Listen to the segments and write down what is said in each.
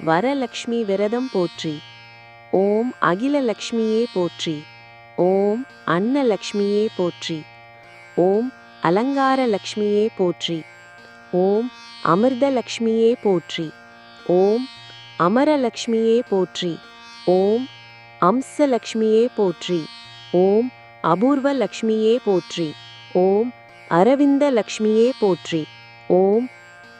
வரலக்ஷ்மி விரதம் போற்றி ஓம் அகிலலக்ஷ்மியே போற்றி ஓம் அன்னலக்ஷ்மியே போற்றி ஓம் அலங்கார லக்ஷ்மியே போற்றி ஓம் அமிர்தலக்ஷ்மியே போற்றி ஓம் அமரலக்ஷ்மியே போற்றி ஓம் அம்சலக்ஷ்மியே போற்றி ஓம் அபூர்வ லக்ஷ்மியே போற்றி ஓம் அரவிந்த லக்ஷ்மியே போற்றி ஓம்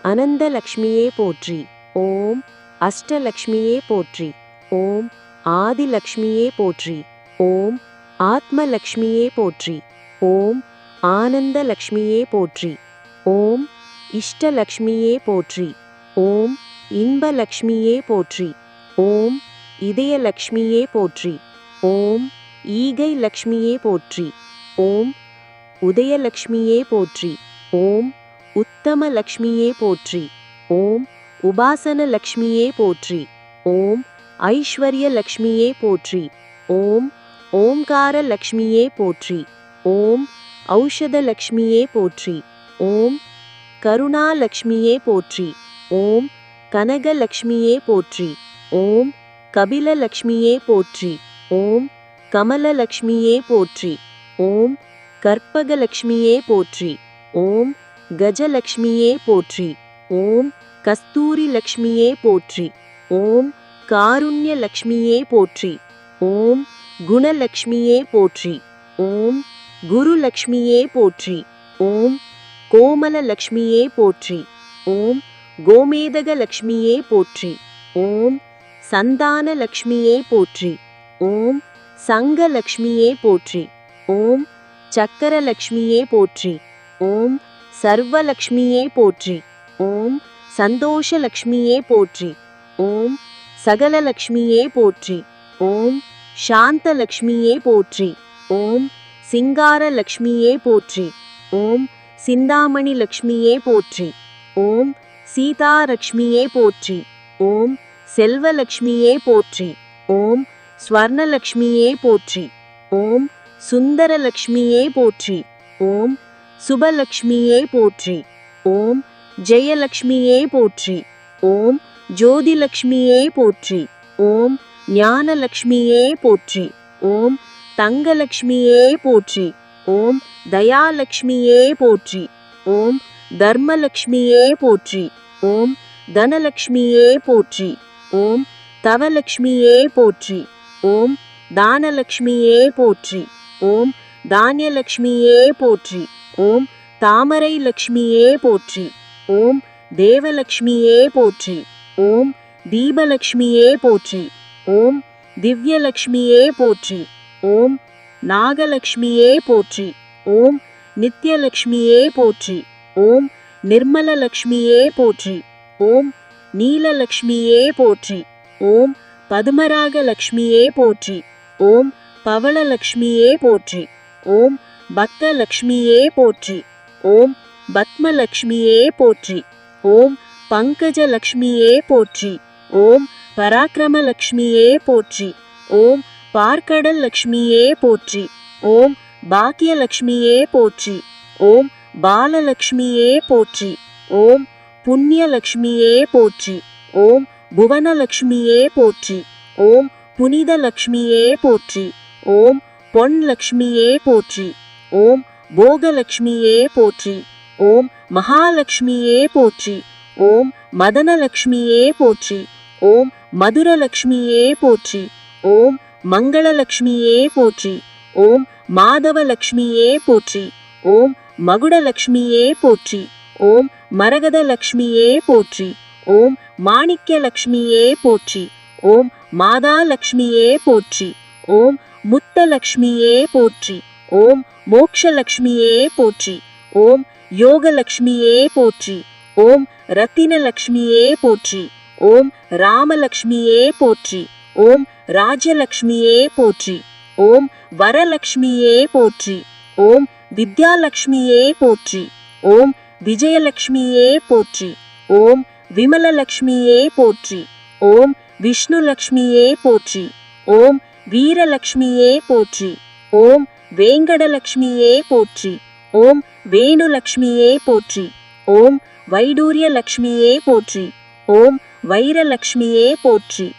அனந்த லக்ஷ்மியே போற்றி ஓம் அஷ்டலக்ஷ்மியே போற்றி ஓம் ஆதிலக்ஷ்மியே போற்றி ஓம் ஆத்மலக்ஷ்மியே போற்றி ஓம் ஆனந்த லக்ஷ்மியே போற்றி ஓம் இஷ்டலக்ஷ்மியே போற்றி ஓம் இன்பலக்ஷ்மியே போற்றி ஓம் இதயலக்ஷ்மியே போற்றி ஓம் ஈகை லக்ஷ்மியே போற்றி ஓம் உதயலக்ஷ்மியே போற்றி ஓம் உத்தம லக்ஷ்மியே போற்றி ஓம் உபாசன லக்ஷ்மியே போற்றி ஓம் ஐஸ்வர்ய லக்ஷ்மியே போற்றி ஓம் ஓம்கார லக்ஷ்மியே போற்றி ஓம் ஔஷத லக்ஷ்மியே போற்றி ஓம் கருணாலக்ஷ்மியே போற்றி ஓம் கனகலக்ஷ்மியே போற்றி ஓம் கபிலலக்ஷ்மியே போற்றி ஓம் கமலலக்ஷ்மியே போற்றி ஓம் கற்பகலக்ஷ்மியே போற்றி ஓம் கஜலக்ஷ்மியே போற்றி ஓம் கஸ்தூரி லக்ஷ்மியே போற்றி ஓம் காருண்ய லக்ஷ்மியே போற்றி ஓம் குணலக்ஷ்மியே போற்றி ஓம் குரு லக்ஷ்மியே போற்றி ஓம் கோமல லக்ஷ்மியே போற்றி ஓம் கோமேதக லக்ஷ்மியே போற்றி ஓம் சந்தான லக்ஷ்மியே போற்றி ஓம் சங்க லக்ஷ்மியே போற்றி ஓம் சக்கர லக்ஷ்மியே போற்றி ஓம் சர்வலக்ஷ்மியே போற்றி ஓம் சந்தோஷலக்ஷ்மியே போற்றி ஓம் சகலலக்ஷ்மியே போற்றி ஓம் சாந்தலக்ஷ்மியே போற்றி ஓம் சிங்காரலக்ஷ்மியே போற்றி ஓம் சிந்தாமணி லக்ஷ்மியே போற்றி ஓம் சீதாலக்ஷ்மியே போற்றி ஓம் செல்வலக்ஷ்மியே போற்றி ஓம் ஸ்வர்ணலக்ஷ்மியே போற்றி ஓம் சுந்தரலக்ஷ்மியே போற்றி ஓம் சுபலக்ஷ்மியே போற்றி ஓம் ஜெயலக்ஷ்மியே போற்றி ஓம் ஜோதிலக்ஷ்மியே போற்றி ஓம் ஞானலக்ஷ்மியே போற்றி ஓம் தங்கலக்ஷ்மியே போற்றி ஓம் தயாலக்ஷ்மியே போற்றி ஓம் தர்மலக்ஷ்மியே போற்றி ஓம் தனலக்ஷ்மியே போற்றி ஓம் தவலக்ஷ்மியே போற்றி ஓம் தானலக்ஷ்மியே போற்றி ஓம் தானியலக்ஷ்மியே போற்றி ஓம் தாமரை லக்ஷ்மியே போற்றி ஓம் தேவலக்ஷ்மியே போற்றி ஓம் தீபலக்ஷ்மியே போற்றி ஓம் திவ்யலக்ஷ்மியே போற்றி ஓம் நாகலக்ஷ்மியே போற்றி ஓம் நித்யலக்ஷ்மியே போற்றி ஓம் நிர்மலலக்ஷ்மியே போற்றி ஓம் நீலலக்ஷ்மியே போற்றி ஓம் பதுமராக லக்ஷ்மியே போற்றி ஓம் பவளலக்ஷ்மியே போற்றி ஓம் பக்தலக்ஷ்மியே போற்றி ஓம் பத்மலக்ஷ்மியே போற்றி ஓம் பங்கஜலக்ஷ்மியே போற்றி ஓம் பராக்கிரமலக்ஷ்மியே போற்றி ஓம் பார்க்கடல் லக்ஷ்மியே போற்றி ஓம் பாக்கியலக்ஷ்மியே போற்றி ஓம் பாலலக்ஷ்மியே போற்றி ஓம் புண்ணியலக்ஷ்மியே போற்றி ஓம் புவனலக்ஷ்மியே போற்றி ஓம் புனிதலக்ஷ்மியே போற்றி ஓம் பொன் லக்ஷ்மியே போற்றி ஓம் போகலக்ஷ்மியே போற்றி ஓம் மகாலட்சுமியே போற்றி ஓம் மதனலக்ஷ்மியே போற்றி ஓம் மதுரலக்ஷ்மியே போற்றி ஓம் மங்களலக்ஷ்மியே போற்றி ஓம் மாதவலக்ஷ்மியே போற்றி ஓம் மகுடலக்ஷ்மியே போற்றி ஓம் மரகதலக்ஷ்மியே போற்றி ஓம் மாணிக்கலக்ஷ்மியே போற்றி ஓம் மாதாலக்ஷ்மியே போற்றி ஓம் முத்தலக்ஷ்மியே போற்றி ஓம் மோக்ஷலக்ஷ்மியே போற்றி ஓம் யோகலக்ஷ்மியே போற்றி ஓம் ரத்தினலக்ஷ்மியே போற்றி ஓம் ராமலக்ஷ்மியே போற்றி ஓம் ராஜலக்ஷ்மியே போற்றி ஓம் வரலக்ஷ்மியே போற்றி ஓம் வித்யாலக்ஷ்மியே போற்றி ஓம் விஜயலக்ஷ்மியே போற்றி ஓம் விமலலக்ஷ்மியே போற்றி ஓம் விஷ்ணுலக்ஷ்மியே போற்றி ஓம் வீரலக்ஷ்மியே போற்றி ஓம் வேங்கடலக்ஷ்மியே போற்றி ஓம் வேணுலக்ஷ்மியே போற்றி. ஓம் வைடூரிய லக்ஷ்மியே போற்றி. ஓம் வைரலக்ஷ்மியே போற்றி.